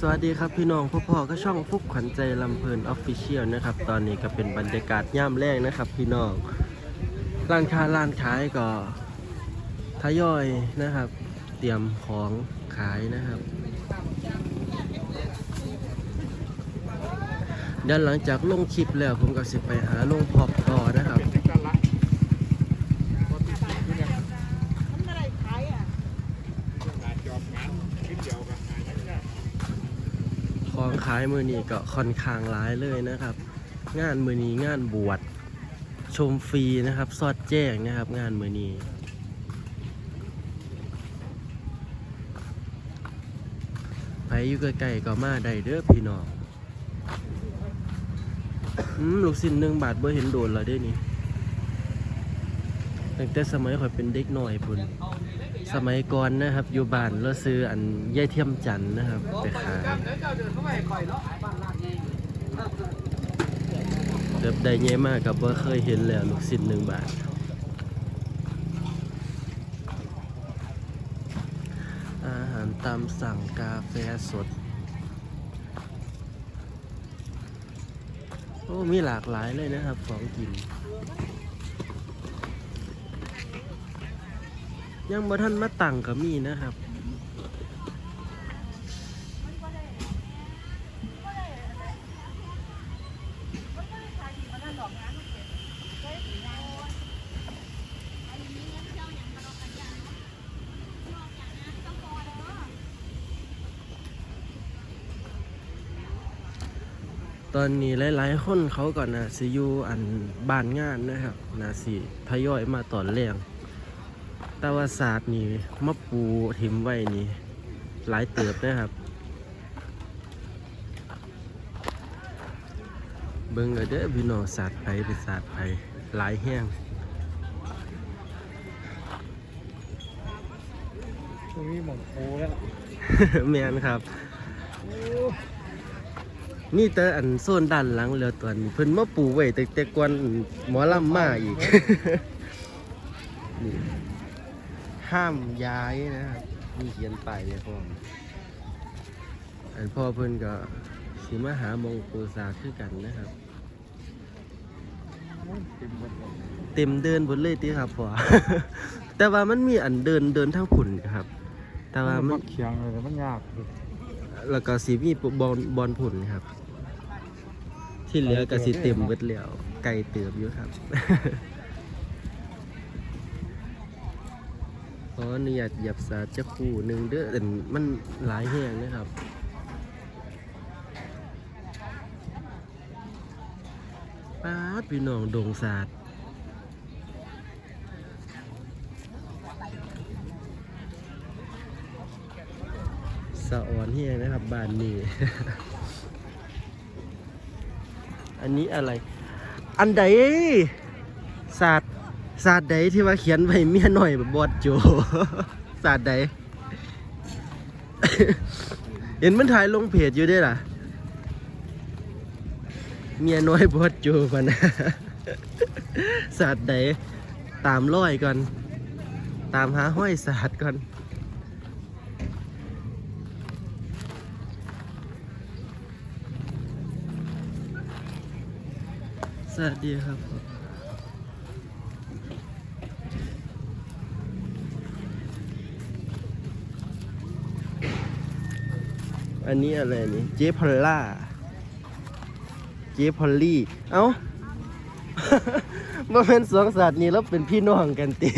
สวัสดีครับพี่น้องพ่อพ่อก็ช่องฟุกขวัญใจลำเพลินออฟฟิเชียลนะครับ ตอนนี้ก็เป็นบรรยากาศย่ามแรกนะครับ พี่น้องร้านค้าร้านขายก็ทยอยนะครับ เตรียมของขายนะครับดี๋ยวหลังจากลงคลิปแล้วผมก็สิไปหาลงพอบต่อนะครับ ทำอะไรขายอะ ของขายมือนี้ก็ค่อนข้างหลายเลยนะครับ งานมือนี้งานบวชชมฟรีนะครับสอดแจ้งนะครับ งานมือนี้ไปอยู่ใกล้ๆก็มาได้เด้อพี่น้องอืมลูกสินหนึ่งบาทเบ่เห็นโดนแล้วเด้นี่ตั้งแต่สมัยข่อยเป็นเด็กหน่อยพุ่น สมัยก่อนนะครับ อยู่บ้านเราซื้ออันย่ายเทียมจันนะครับไปขายเติบได้เงี้ยมากกับว่าเคยเห็นแล้วลูกศิษย์หนึ่งบาทอาหารตามสั่งกาแฟสด โอ้ มีหลากหลายเลยนะครับ ของกิน ยังบ่ท่านมาตั้งก็มีนะครับตอนนี้หลาย ๆ คนเขาก่อนนะสิอยู่อันบ้านงานนะครับนะสิทยอยมาตอนแรง แต่ว่าศาสตร์นี่มาปูทิมไว้นี่ หลายเติบนะครับ เบิ่งเอาเด้อพี่น้องศาสตร์ไผเป็นศาสตร์ไผหลายแห้งมีหมองปูแล้วแม่นครับ นี่แต่อันโซนด้านหลังเหลือตัวนี้เพิ่นมาปลูกไว้แต่แต่ก่อนหมอลำมาอีก นี่ ห้ามย้ายนะครับมีเขียนไป้ายพร้ออันพ่อเพิ่นก็สิมาหามงปูซาคือกันนะครับ เต็มเดินบนเลยติครับพ่อ แต่ว่ามันมีอันเดินเดินทางผุ่นครับ แต่ว่ามันเคียงเลยมันยาก แล้วก็สีมีบอลบอลผุ่นครับ ที่เหลือก็สีเต็มเบิดแล้วไก่เติบอยู่ครับ ขออนุญาตหยียบสาจะคู่หนึ่งเด้อแต่มันหลายแห้งนะครับป้าดพี่น้องดงศาสตร์สะอ่อนเฮียนะครับบานนี้ อันนี้อะไร อันใดศาสตร์ ศาสตร์ใดที่ว่าเขียนไว้เมียหน่อยแบบบอดโจศาสตร์ใด เห็นมันถ่ายลงเพจอยู่ด้วยล่ะ เมียน้อยบอดโจพะนะศาสตร์ใดตามร้อยก่อน ตามหาห้อยศาสตร์ก่อนสวัสดีครับ อันนี้อะไรนี่เจพอลล่า เจพอลลี่ เอ้ามาเป็นสองสัตว์นี้แล้วเป็นพี่น้องกันตี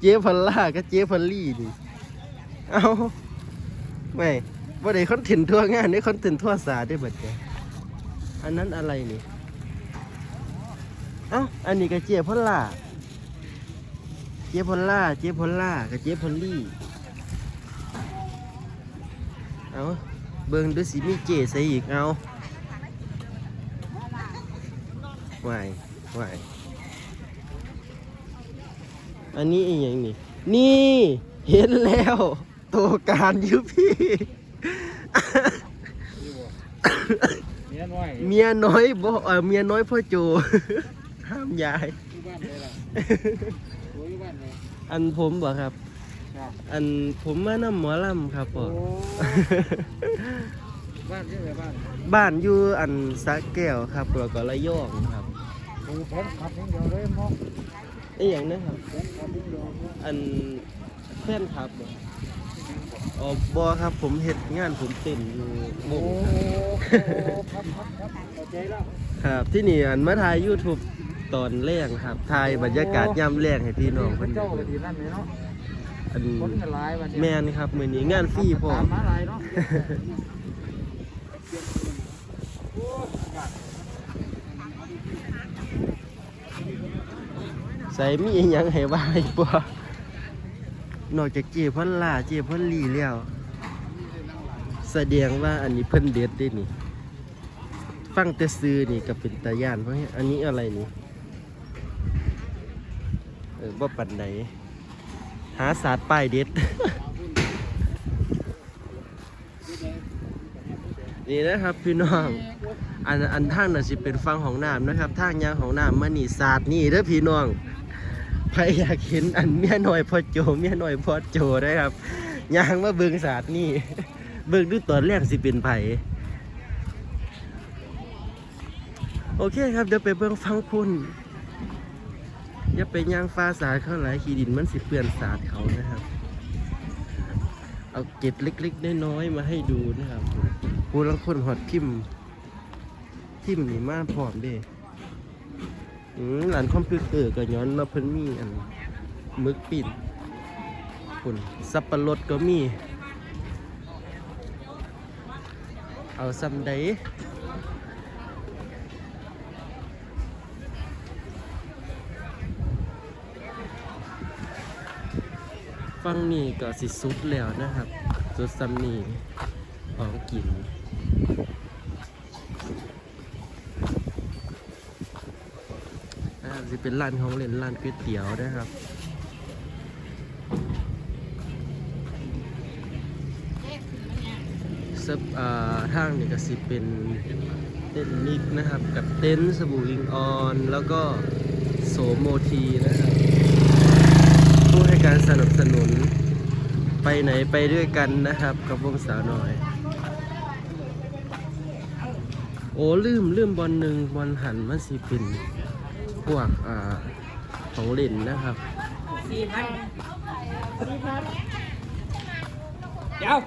เจพอลล่ากับเจพอลลี่ดิเอ้าไม่ว่ได้คอนเทนต์ทั่วงานได้คอนเทนต์ทั่วศารได้บดเลยอันนั้นอะไรนี่ เอ้า อันนี้ก็เจพอลล่าเจพอลล่า เจพอลล่ากับเจพอลลี่ เอา เบิ่งดูสิมีเจใส่อีกเอาไหวไหวอันนี้อีกอย่างนี่ นี่เห็นแล้วโตการอยุพี่เนี้ยน้อยเมียน้อยบ่เออเมียน้อยพ่อโจห้ามยายที่บ้านเลยล่ะโอ้ยบ้านเลยอันผมบ่ครับครับ อันผมมานำหมอลำครับโอ้พ่อ บ้านที่ไหนบ้านบ้านอยู่อันสระแก้วครับแล้วก็ระยองครับดูแฟนขับอย่างเดียวเลยมองไอ้อย่างนะครับแฟนขับอย่างเดียวอันแฟนครับบ่อ๋อบอครับผมเฮ็ดงานผมเต้นอยู่วโอ้งโหครับครับครับเข้าใจแล้วครับ ที่นี่อันมาถ่าย YouTube ตอนแรกครับถ่ายบรรยากาศยามแรกให้พี่น้องเพิ่นเจ้าได้ก็เบิ่งทีนั่นเลยเนาะ อันคนก็หลายวันแม่นครับมื้อนี้งานฟรีพร้อตามมมาหลายเนาะใส่มีอีหยังให้ว่าอีกบ่นอกจากเจพันล่าเจพันลีแล้วแสดงว่าอันนี้เพิ่นเด็ดเด้นี่ ฟังแต่ซื้อนี่ก็เป็นตาย่านเพราะอันนี้อะไรนี่ เออบ่ปันไหน หาศาสตร์ป้ายเด็ด นี่นะครับพี่น้อง อันอันทางน่ะสิเป็นฟังของน้ำนะครับทางยางของน้ำมานี่ศาสตร์นี่เด้อพี่น้องใครอยากเห็นอันเมียหน้อยพอโจเมียหน้อยพอโจนะครับยางมาเบิ่งศาสตร์นี่ เบิ่งดูตอนแรกสิเป็นไผโอเคครับเดี๋ยวไปเบิ่งฟังพุ่น อย่าไปย่างฟ้าสาดเขาหลายขี้ดินมันสิเปื้อนสาดเขานะครับ เอาเก็บเล็กๆน้อยๆมาให้ดูนะครับผู้ลังคนหอดพิมพ์ทิมนี่มาพร้อมเด้อืมร้านคอมพิวเตอร์ก็ย้อนมาเพิ่นมีอันมึกปิ่นคุณสับปะรดก็มี เอาซ้ำใด ฟังนี่ก็สิสุดแล้วนะครับ สุดซ้ำนี่ของกินนะครับจะเป็นร้านของเล่นร้านก๋วยเตี๋ยวนะครับซับอ่าทางนี่ก็สิเป็นเต้นนิกนะครับ กับเต็นสบู่อิงออน แล้วก็โสมโมทีนะครับ ผู้ให้การสนับสนุน ไปไหนไปด้วยกันนะครับ กับวงสาวน้อย โอ้ลืมลืมบอลหนึ่งบอลหันมันสิเป็นพวกอ่าของเล่นนะครับสี่พันเดี๋ยว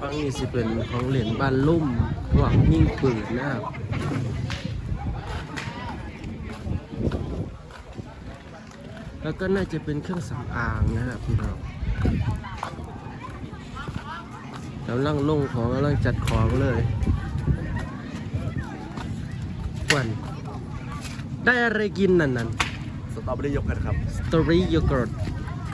ฟังนี่สิเป็นของเล่นบ้านลุ่มพวกยิ่งปืนนะครับ แล้วก็น่าจะเป็นเครื่องสำอางนะครับพี่น้องกำลังลงของกำลังจัดของเลยควันได้อะไรกินนั่นนั่นสตรอเบอรี่โยเกิร์ตครับสตรอเบอรี่โยเกิร์ต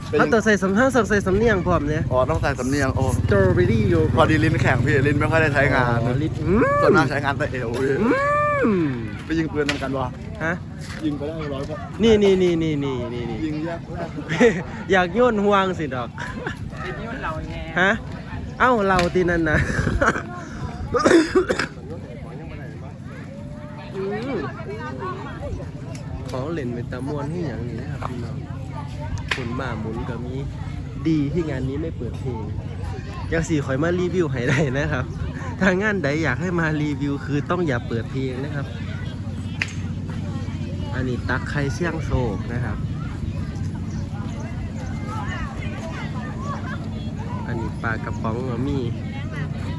เป็นถ้าตัวใส่สำห้าใส่สำเนียงพร้อมเนี่ยอ๋อต้องใส่สำเนียงโอ้สตรอเบอรี่โยพเกิอร์ตดีลิ้นแข็งพี่ลิ้นไม่ค่อยได้ใช้งานอ๋อลิตรอืมส่วนมากใช้งานแต่เอวพี่อืมไปยิงปืนทำกันวะ ฮะ ยิงไปได้ร้อยกว่านี่นี่นี่นี่นี่นี่นี่ ยิงแยกแรกอยากโยนห่วงสิดอกทีนี้เราแง่ฮะ เอ้าเราตีนั่นนะ อืมของเล่นเป็นตะมวนที่อย่างนี้นะครับพี่น้องคนมาหมุนก็มีดีที่งานนี้ไม่เปิดเพลงอยากสี่คอยมารีวิวให้ได้นะครับ ถ้างานใดอยากให้มารีวิวคือต้องอย่าเปิดเพลงนะครับ อันนี้ตักไข่เสี่ยงโชคนะครับ อันนี้ปลากระป๋องมี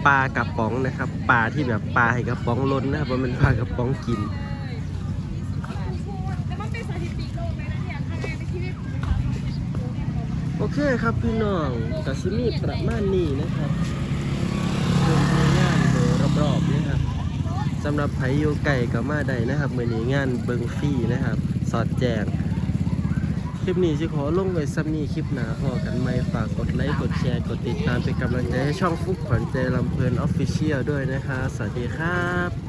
ปลากระป๋องนะครับ ปลาที่แบบปลาให้กระป๋องล้นนะครับว่ามันปลากระป๋องกินโลกเลยนะเนี่ยคะแนนในชีวิตโอเคครับพี่น้องกัซิมีประมาณนี้นะครับเดินทางงานโดยรอบๆนะครับสำหรับไผโยไก่กับมาใดนะครับมือนี้งานเบิงฟรีนะครับ สอดแจงคลิปนี้สิขอลงไว้ซ้ำนี้คลิปหนาพอกันไหมฝากกดไลค์ กดแชร์ กดติดตามเป็นกำลังใจให้ช่องฟุกขวัญใจลำเพลินออฟฟิเชียลด้วยนะคะ สวัสดีครับ